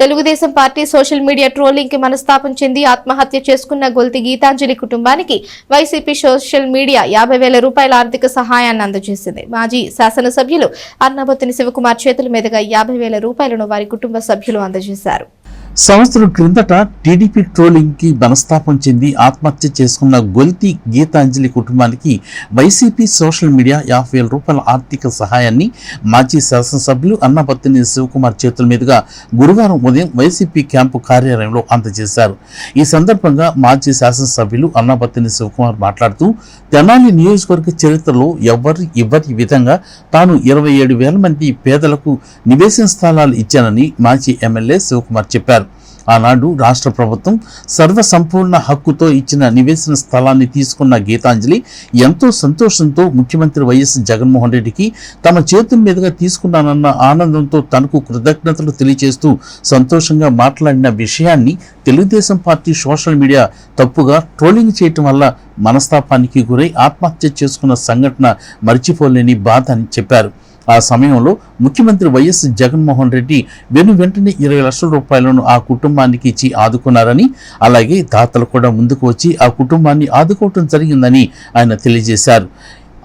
Telugu Desam party social media ట్రోలింగ్కి మనస్తాపం చెంది ఆత్మహత్య చేసుకున్న గొల్తి గీతాంజలి కుటుంబానికి వైసీపీ సోషల్ మీడియా యాభై వేల రూపాయల ఆర్థిక సహాయాన్ని అందజేసింది. మాజీ శాసనసభ్యులు అన్నబొత్తిని శివకుమార్ చేతుల మీదుగా యాభై వేల రూపాయలను వారి కుటుంబ సభ్యులు అందజేశారు. సంవత్సరం క్రిందట టీడీపీ ట్రోలింగ్కి మనస్తాపం చెంది ఆత్మహత్య చేసుకున్న గొల్తి గీతాంజలి కుటుంబానికి వైసీపీ సోషల్ మీడియా యాభై వేల రూపాయల ఆర్థిక సహాయాన్ని మాజీ శాసనసభ్యులు అన్నపత్తిని శివకుమార్ చేతుల మీదుగా గురువారం ఉదయం వైసీపీ క్యాంపు కార్యాలయంలో అందజేశారు. ఈ సందర్భంగా మాజీ శాసనసభ్యులు అన్నపత్తిని శివకుమార్ మాట్లాడుతూ తెనాలి నియోజకవర్గ చరిత్రలో ఎవరు ఇవ్వని విధంగా తాను ఇరవై ఏడు వేల మంది పేదలకు నివేశన స్థలాలు ఇచ్చానని మాజీ ఎమ్మెల్యే శివకుమార్ చెప్పారు. ఆనాడు రాష్ట్ర ప్రభుత్వం సర్వసంపూర్ణ హక్కుతో ఇచ్చిన నివేశన స్థలాన్ని తీసుకున్న గీతాంజలి ఎంతో సంతోషంతో ముఖ్యమంత్రి వైఎస్ జగన్మోహన్ రెడ్డికి తమ చేతుల మీదుగా తీసుకున్నానన్న ఆనందంతో తనకు కృతజ్ఞతలు తెలియజేస్తూ సంతోషంగా మాట్లాడిన విషయాన్ని తెలుగుదేశం పార్టీ సోషల్ మీడియా తప్పుగా ట్రోలింగ్ చేయటం వల్ల మనస్తాపానికి గురై ఆత్మహత్య చేసుకున్న సంఘటన మర్చిపోలేని బాధ అని చెప్పారు. ఆ సమయంలో ముఖ్యమంత్రి వైఎస్ జగన్మోహన్ రెడ్డి వెను వెంటనే ఇరవై లక్షల రూపాయలను ఆ కుటుంబానికి ఇచ్చి ఆదుకున్నారని అలాగే దాతలు కూడా ముందుకు వచ్చి ఆ కుటుంబాన్ని ఆదుకోవటం జరిగిందని ఆయన తెలియజేశారు.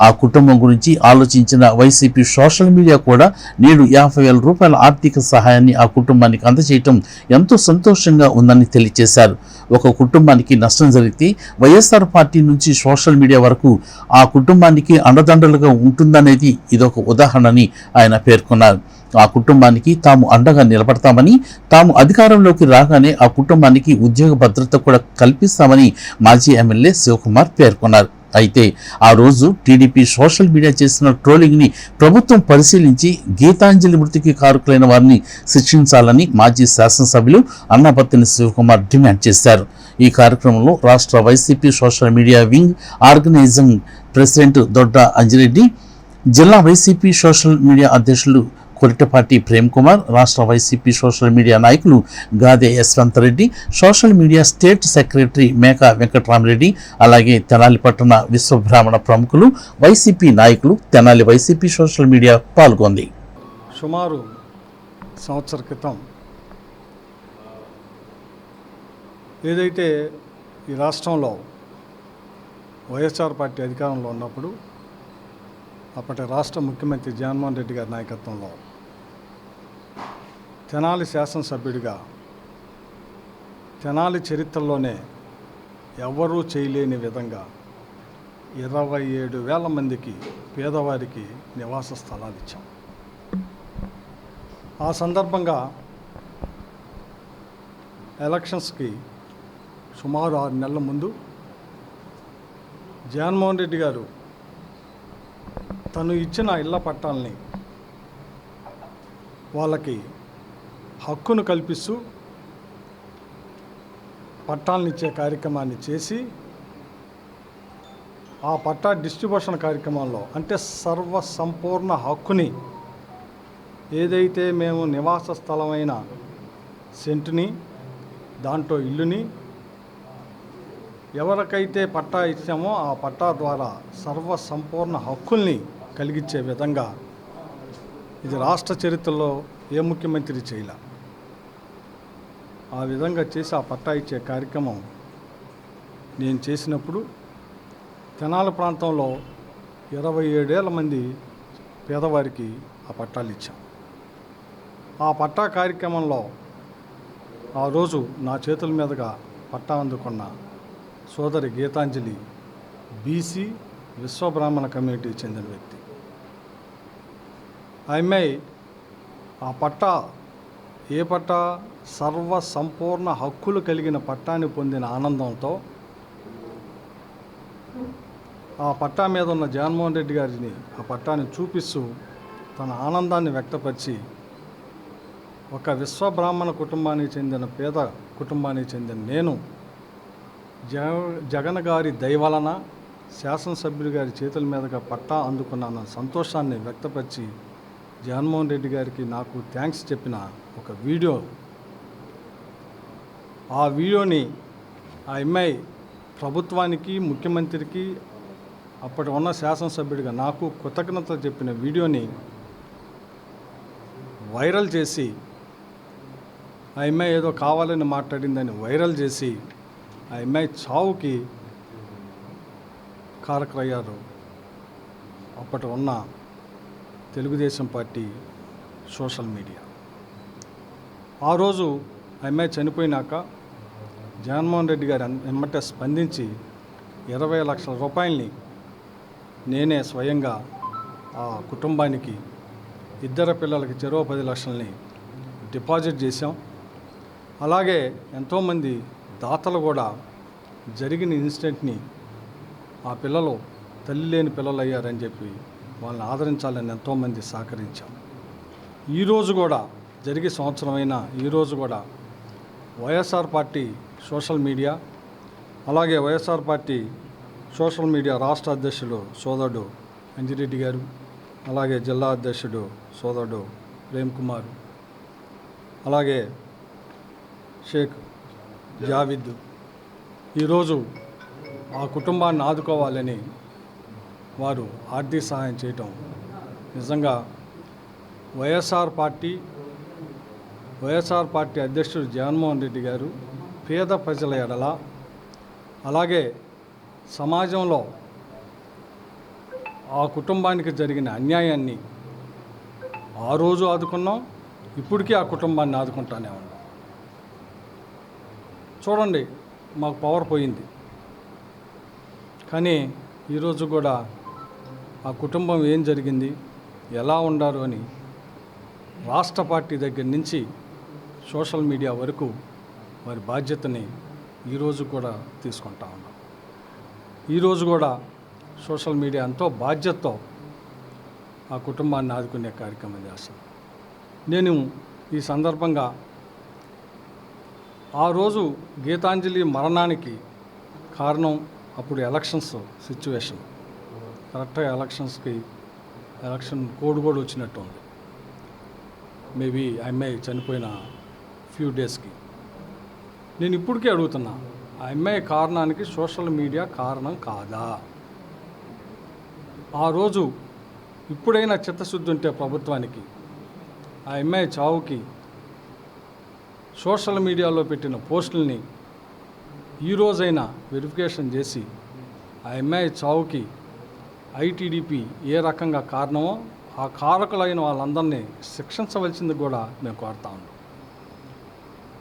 ఆ కుటుంబం గురించి ఆలోచించిన వైసీపీ సోషల్ మీడియా కూడా నేడు యాభై వేల రూపాయల ఆర్థిక సహాయాన్ని ఆ కుటుంబానికి అందజేయటం ఎంతో సంతోషంగా ఉందని తెలియజేశారు. ఒక కుటుంబానికి నష్టం జరిగితే వైఎస్ఆర్ పార్టీ నుంచి సోషల్ మీడియా వరకు ఆ కుటుంబానికి అండదండలుగా ఉంటుందనేది ఇదొక ఉదాహరణని ఆయన పేర్కొన్నారు. ఆ కుటుంబానికి తాము అండగా నిలబడతామని తాము అధికారంలోకి రాగానే ఆ కుటుంబానికి ఉద్యోగ భద్రత కూడా కల్పిస్తామని మాజీ ఎమ్మెల్యే శివకుమార్ పేర్కొన్నారు. అయితే ఆ రోజు టీడీపీ సోషల్ మీడియా చేసిన ట్రోలింగ్ని ప్రభుత్వం పరిశీలించి గీతాంజలి మృతికి కారుకులైన వారిని శిక్షించాలని మాజీ శాసనసభ్యులు అన్నపత్తిని శివకుమార్ డిమాండ్ చేశారు. ఈ కార్యక్రమంలో రాష్ట్ర YCP social media wing organising president Dodda Anjireddy జిల్లా వైసీపీ సోషల్ మీడియా అధ్యక్షులు కొరిటపాటి ప్రేమ్ కుమార్ రాష్ట్ర వైసీపీ సోషల్ మీడియా నాయకులు Gade Yashwant Reddy social media state secretary Meka Venkatramareddy అలాగే తెనాలి పట్టణ విశ్వబ్రాహ్మణ ప్రముఖులు వైసీపీ నాయకులు తెనాలి వైసీపీ సోషల్ మీడియా పాల్గొంది. సుమారు సంవత్సర క్రితం ఏదైతే ఈ రాష్ట్రంలో వైఎస్ఆర్ పార్టీ అధికారంలో ఉన్నప్పుడు అప్పటి రాష్ట్ర ముఖ్యమంత్రి జగన్మోహన్ రెడ్డి గారి నాయకత్వంలో తెనాలి శాసనసభ్యుడిగా తెనాలి చరిత్రలోనే ఎవ్వరూ చేయలేని విధంగా ఇరవై ఏడు వేల మందికి పేదవారికి నివాస స్థలాలు ఇచ్చాం. ఆ సందర్భంగా ఎలక్షన్స్కి సుమారు ఆరు నెలల ముందు జగన్మోహన్ రెడ్డి గారు తను ఇచ్చిన ఇళ్ళ పట్టాలని వాళ్ళకి హక్కును కల్పిస్తూ పట్టాలను ఇచ్చే కార్యక్రమాన్ని చేసి ఆ పట్టా డిస్ట్రిబ్యూషన్ కార్యక్రమంలో అంటే సర్వ సంపూర్ణ హక్కుని ఏదైతే మేము నివాస స్థలమైన సెంటుని దాంట్లో ఇల్లుని ఎవరికైతే పట్టా ఇచ్చామో ఆ పట్టా ద్వారా సర్వ సంపూర్ణ హక్కుల్ని కలిగించే విధంగా ఇది రాష్ట్ర చరిత్రలో ఏ ముఖ్యమంత్రి చేయలే. ఆ విధంగా చేసి ఆ పట్టా ఇచ్చే కార్యక్రమం నేను చేసినప్పుడు తెనాలి ప్రాంతంలో ఇరవై ఏడేళ్ళ మంది పేదవారికి ఆ పట్టాలు ఇచ్చాం. ఆ పట్టా కార్యక్రమంలో ఆ రోజు నా చేతుల మీదుగా పట్టా అందుకున్న సోదరి గీతాంజలి బీసీ విశ్వబ్రాహ్మణ కమ్యూనిటీకి చెందిన వ్యక్తి. ఆ అమ్మాయి ఆ పట్టా ఏ పట్టా సర్వ సంపూర్ణ హక్కులు కలిగిన పట్టాన్ని పొందిన ఆనందంతో ఆ పట్టా మీద ఉన్న జగన్మోహన్ రెడ్డి గారిని ఆ పట్టాన్ని చూపిస్తూ తన ఆనందాన్ని వ్యక్తపరిచి ఒక విశ్వబ్రాహ్మణ కుటుంబానికి చెందిన పేద కుటుంబానికి చెందిన నేను జగ జగన్ గారి దయవలన శాసనసభ్యుడి గారి చేతుల మీదుగా పట్టా అందుకున్న సంతోషాన్ని వ్యక్తపరిచి జగన్మోహన్ రెడ్డి గారికి నాకు థ్యాంక్స్ చెప్పిన ఒక వీడియో. ఆ వీడియోని ఆ అమ్మాయి ప్రభుత్వానికి ముఖ్యమంత్రికి అప్పటి ఉన్న శాసనసభ్యుడిగా నాకు కృతజ్ఞత చెప్పిన వీడియోని వైరల్ చేసి ఆ అమ్మాయి ఏదో కావాలని మాట్లాడిందని వైరల్ చేసి ఆ అమ్మాయి చావుకి కారకులయ్యారు. అప్పటి ఉన్న తెలుగుదేశం పార్టీ సోషల్ మీడియా. ఆ రోజు అమ్మాయి చనిపోయినాక జగన్మోహన్ రెడ్డి గారు వెంబట స్పందించి ఇరవై లక్షల రూపాయలని నేనే స్వయంగా ఆ కుటుంబానికి ఇద్దరు పిల్లలకి చెరో పది లక్షల్ని డిపాజిట్ చేశాం. అలాగే ఎంతోమంది దాతలు కూడా జరిగిన ఇన్సిడెంట్ని ఆ పిల్లలు తల్లి లేని పిల్లలు అయ్యారని చెప్పి వాళ్ళని ఆదరించాలని ఎంతోమంది సహకరించాం. ఈరోజు కూడా జరిగే సంవత్సరమైన ఈరోజు కూడా వైఎస్ఆర్ పార్టీ సోషల్ మీడియా అలాగే వైఎస్ఆర్ పార్టీ సోషల్ మీడియా రాష్ట్ర అధ్యక్షుడు సోదరుడు అంజిరెడ్డి గారు అలాగే జిల్లా అధ్యక్షుడు సోదరుడు ప్రేమ్ కుమార్ అలాగే షేక్ జావిద్. ఈరోజు ఆ కుటుంబాన్ని ఆదుకోవాలని వారు ఆర్థిక సహాయం చేయటం. నిజంగా వైఎస్ఆర్ పార్టీ వైఎస్ఆర్ పార్టీ అధ్యక్షుడు జగన్మోహన్ రెడ్డి గారు పేద ప్రజల ఎడల అలాగే సమాజంలో ఆ కుటుంబానికి జరిగిన అన్యాయాన్ని ఆ రోజు ఆదుకున్నాం ఇప్పటికీ ఆ కుటుంబాన్ని ఆదుకుంటానే ఉన్నాం. చూడండి మాకు పవర్ పోయింది. కానీ ఈరోజు కూడా ఆ కుటుంబం ఏం జరిగింది ఎలా ఉండారు అని రాష్ట్ర పార్టీ దగ్గర నుంచి సోషల్ మీడియా వరకు వారి బాధ్యతని ఈరోజు కూడా తీసుకుంటా ఉన్నాం. ఈరోజు కూడా సోషల్ మీడియా ఎంతో బాధ్యతతో ఆ కుటుంబాన్ని ఆదుకునే కార్యక్రమం చేస్తాం నేను ఈ సందర్భంగా ఆ రోజు గీతాంజలి మరణానికి కారణం అప్పుడు ఎలక్షన్స్ సిచ్యువేషన్ కరెక్ట్గా ఎలక్షన్స్కి ఎలక్షన్ కోడ్ కూడా వచ్చినట్టు ఉంది మేబీ ఆ అమ్మాయి చనిపోయిన ఫ్యూ డేస్కి. నేను ఇప్పటికే అడుగుతున్నా ఆ అమ్మాయి కారణానికి సోషల్ మీడియా కారణం కాదా? ఆ రోజు ఇప్పుడైనా చిత్తశుద్ధి ఉంటే ప్రభుత్వానికి ఆ అమ్మాయి చావుకి సోషల్ మీడియాలో పెట్టిన పోస్టుల్ని ఈ రోజైనా వెరిఫికేషన్ చేసి ఆ అమ్మాయి చావుకి ఐటీడీపీ ఏ రకంగా కారణమో ఆ కారకులైన వాళ్ళందరినీ శిక్షించవలసింది కూడా మేము కోరుతా ఉన్నాం.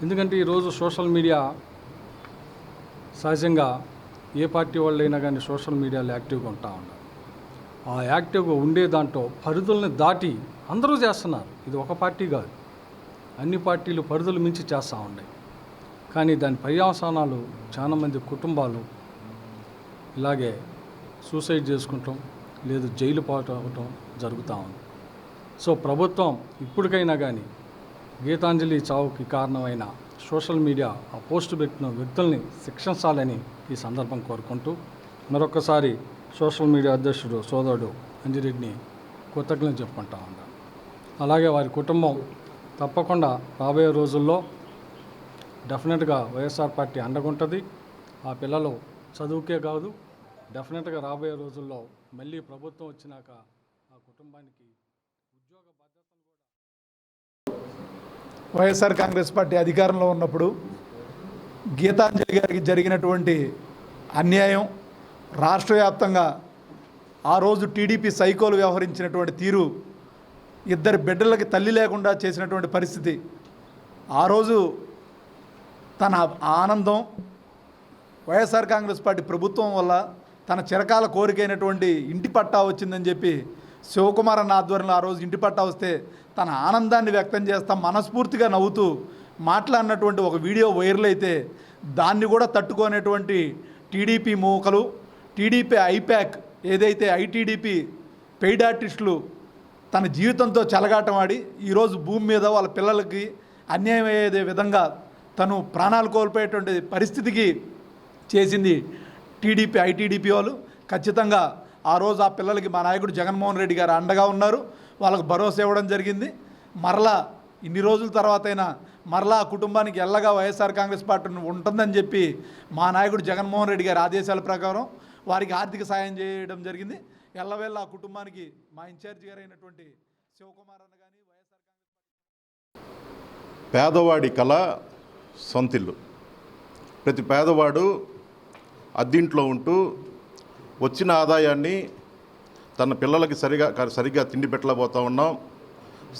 ఎందుకంటే ఈరోజు సోషల్ మీడియా సహజంగా ఏ పార్టీ వాళ్ళైనా కానీ సోషల్ మీడియాలో యాక్టివ్గా ఉంటా ఉన్నారు. ఆ యాక్టివ్గా ఉండే దాంట్లో పరిధుల్ని దాటి అందరూ చేస్తున్నారు. ఇది ఒక పార్టీ కాదు. అన్ని పార్టీలు పరిధులు మించి చేస్తూ ఉన్నాయి. కానీ దాని పర్యవసానాలు చాలామంది కుటుంబాలు ఇలాగే సూసైడ్ చేసుకుంటాం లేదు జైలు పాటవటం జరుగుతూ ఉంది. సో ప్రభుత్వం ఇప్పటికైనా కానీ గీతాంజలి చావుకి కారణమైన సోషల్ మీడియా ఆ పోస్టు పెట్టిన వ్యక్తుల్ని శిక్షించాలని ఈ సందర్భం కోరుకుంటూ మరొకసారి సోషల్ మీడియా అధ్యక్షుడు సోదరుడు అంజిరెడ్డిని కృతజ్ఞతలు చెప్పుకుంటా ఉన్నాను. అలాగే వారి కుటుంబం తప్పకుండా రాబోయే రోజుల్లో డెఫినెట్గా వైఎస్ఆర్ పార్టీ అండగుంటుంది. ఆ పిల్లలు చదువుకే కాదు డెఫినెట్గా రాబోయే రోజుల్లో మళ్ళీ ప్రభుత్వం వచ్చినాక ఆ కుటుంబానికి ఉద్యోగ భద్రతను కూడా వైఎస్ఆర్ కాంగ్రెస్ పార్టీ అధికారంలో ఉన్నప్పుడు గీతాంజలి గారికి జరిగినటువంటి అన్యాయం రాష్ట్ర వ్యాప్తంగా ఆ రోజు టీడీపీ సైకోలు వ్యవహరించినటువంటి తీరు ఇద్దరి బిడ్డలకి తల్లి లేకుండా చేసినటువంటి పరిస్థితి ఆ రోజు తన ఆనందం వైఎస్ఆర్ కాంగ్రెస్ పార్టీ ప్రభుత్వం వల్ల తన చిరకాల కోరికైనటువంటి ఇంటి పట్టా వచ్చిందని చెప్పి శివకుమార్ అన్న ఆధ్వర్యంలో ఆ రోజు ఇంటి పట్టా వస్తే తన ఆనందాన్ని వ్యక్తం చేస్తా మనస్ఫూర్తిగా నవ్వుతూ మాట్లాడినటువంటి ఒక వీడియో వైరల్ అయితే దాన్ని కూడా తట్టుకునేటువంటి టీడీపీ మూకలు టీడీపీ ఐప్యాక్ ఏదైతే ఐటీడీపీ పెయిడ్ ఆర్టిస్టులు తన జీవితంతో చెలగాటమాడి ఈరోజు భూమి మీద వాళ్ళ పిల్లలకి అన్యాయం అయ్యే విధంగా తను ప్రాణాలు కోల్పోయేటువంటి పరిస్థితికి చేసింది టీడీపీ ఐటీడీపీ వాళ్ళు ఖచ్చితంగా ఆ రోజు ఆ పిల్లలకి మా నాయకుడు జగన్మోహన్ రెడ్డి గారు అండగా ఉన్నారు. వాళ్ళకు భరోసా ఇవ్వడం జరిగింది. మరలా ఇన్ని రోజుల తర్వాతైనా మరలా ఆ కుటుంబానికి ఎల్లగా వైఎస్ఆర్ కాంగ్రెస్ పార్టీ ఉంటుందని చెప్పి మా నాయకుడు జగన్మోహన్ రెడ్డి గారి ఆదేశాల ప్రకారం వారికి ఆర్థిక సాయం చేయడం జరిగింది. ఎల్లవేళ ఆ కుటుంబానికి మా ఇన్ఛార్జి గారు అయినటువంటి శివకుమార్ అన్న కానీ వైఎస్ఆర్ కాంగ్రెస్ పేదవాడి కళ సొంతిల్లు. ప్రతి పేదవాడు అద్దింట్లో ఉంటూ వచ్చిన ఆదాయాన్ని తన పిల్లలకి సరిగా సరిగ్గా తిండి పెట్టలేకపోతా ఉన్నాం.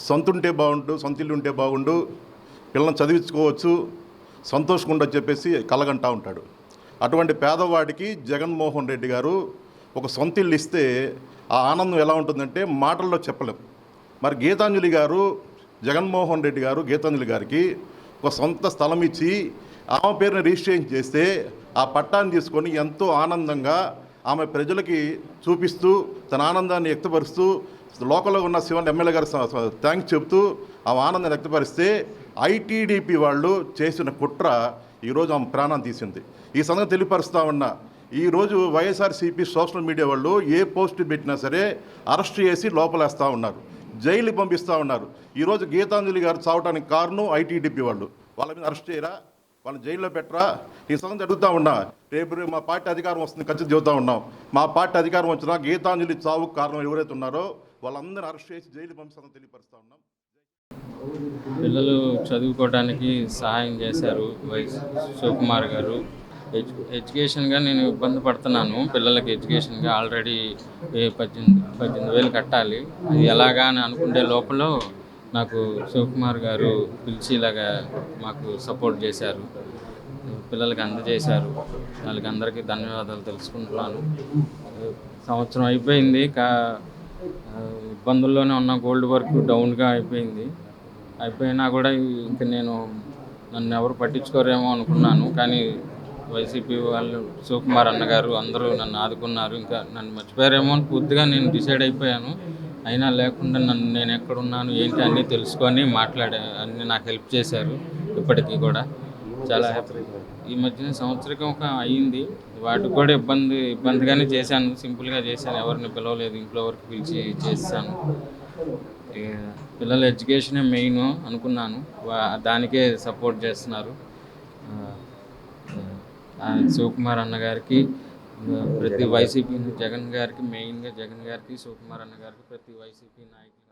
సొంతుంటే బాగుండు సొంతిల్లు ఉంటే బాగుండు పిల్లల్ని చదివించుకోవచ్చు సంతోషంగా ఉండని చెప్పేసి కలగంటా ఉంటాడు. అటువంటి పేదవాడికి జగన్మోహన్ రెడ్డి గారు ఒక సొంతిల్లు ఇస్తే ఆ ఆనందం ఎలా ఉంటుందంటే మాటల్లో చెప్పలేం. మరి గీతాంజలి గారు జగన్మోహన్ రెడ్డి గారు గీతాంజలి గారికి ఒక సొంత స్థలం ఇచ్చి ఆమె పేరుని రిజిస్ట్రేషన్ చేస్తే ఆ పట్టాన్ని తీసుకొని ఎంతో ఆనందంగా ఆమె ప్రజలకి చూపిస్తూ తన ఆనందాన్ని వ్యక్తపరుస్తూ లోకల్లో ఉన్న శివన్ ఎమ్మెల్యే గారు థ్యాంక్స్ చెప్తూ ఆ ఆనందాన్ని వ్యక్తపరిస్తే ఐటీడీపీ వాళ్ళు చేసిన కుట్ర ఈరోజు ఆమె ప్రాణం తీసింది. ఈ సంగతి తెలియపరుస్తా ఉన్నా ఈరోజు వైఎస్ఆర్సీపీ సోషల్ మీడియా వాళ్ళు ఏ పోస్ట్ పెట్టినా సరే అరెస్ట్ చేసి లోపలేస్తూ ఉన్నారు జైలు పంపిస్తూ ఉన్నారు. ఈరోజు గీతాంజలి గారు చావటానికి కారణం ఐటీడీపీ వాళ్ళు. వాళ్ళ మీద అరెస్ట్ చేయరా? వాళ్ళని జైల్లో పెట్టరా? ఈ సంగతి అడుగుతా ఉన్నా. రేపు మా పార్టీ అధికారం వస్తుంది ఖచ్చితంగా చెబుతా ఉన్నాం. మా పార్టీ అధికారం వచ్చినా గీతాంజలి చావుకు కారణం ఎవరైతే ఉన్నారో వాళ్ళందరినీ అరెస్ట్ చేసి జైలు పంపిస్తామని తెలియపరుస్తా ఉన్నాం. పిల్లలు చదువుకోవడానికి సహాయం చేశారు వైస్ శివకుమార్ గారు. ఎడ్యు ఎడ్యుకేషన్గా నేను ఇబ్బంది పడుతున్నాను. పిల్లలకి ఎడ్యుకేషన్గా ఆల్రెడీ ఏ పద్దెనిమిది పద్దెనిమిది వేలు కట్టాలి. అది ఎలాగా అని అనుకునే లోపల నాకు శివకుమార్ గారు పిలిచి ఇలాగా మాకు సపోర్ట్ చేశారు. పిల్లలకి అందజేశారు. వాళ్ళకి అందరికీ ధన్యవాదాలు తెలుసుకుంటున్నాను. సంవత్సరం అయిపోయింది. కా ఇబ్బందుల్లోనే ఉన్న గోల్డ్ వర్క్ డౌన్గా అయిపోయింది. అయిపోయినా కూడా ఇంక నేను నన్ను ఎవరు పట్టించుకోరేమో అనుకున్నాను. కానీ వైసీపీ వాళ్ళు శివకుమార్ అన్నగారు అందరూ నన్ను ఆదుకున్నారు. ఇంకా నన్ను మర్చిపోయారేమో అని పూర్తిగా నేను డిసైడ్ అయిపోయాను. అయినా లేకుండా నన్ను నేను ఎక్కడున్నాను ఏంటి అన్నీ తెలుసుకొని మాట్లాడే అన్నీ నాకు హెల్ప్ చేశారు ఇప్పటికీ కూడా. చాలా ఈ మధ్యన సంవత్సరం ఒక అయ్యింది. వాటికి కూడా ఇబ్బంది ఇబ్బందిగానే చేశాను. సింపుల్గా చేశాను. ఎవరిని పిలవలేదు. ఇంట్లో వరకు పిలిచి చేశాను. పిల్లల ఎడ్యుకేషనే మెయిన్ అనుకున్నాను. వా- దానికే సపోర్ట్ చేస్తున్నారు. శివకుమార్ అన్న గారికి ప్రతి వైసీపీ జగన్ గారికి మెయిన్గా జగన్ గారికి శివకుమార్ అన్న గారికి ప్రతి వైసీపీ నాయకులు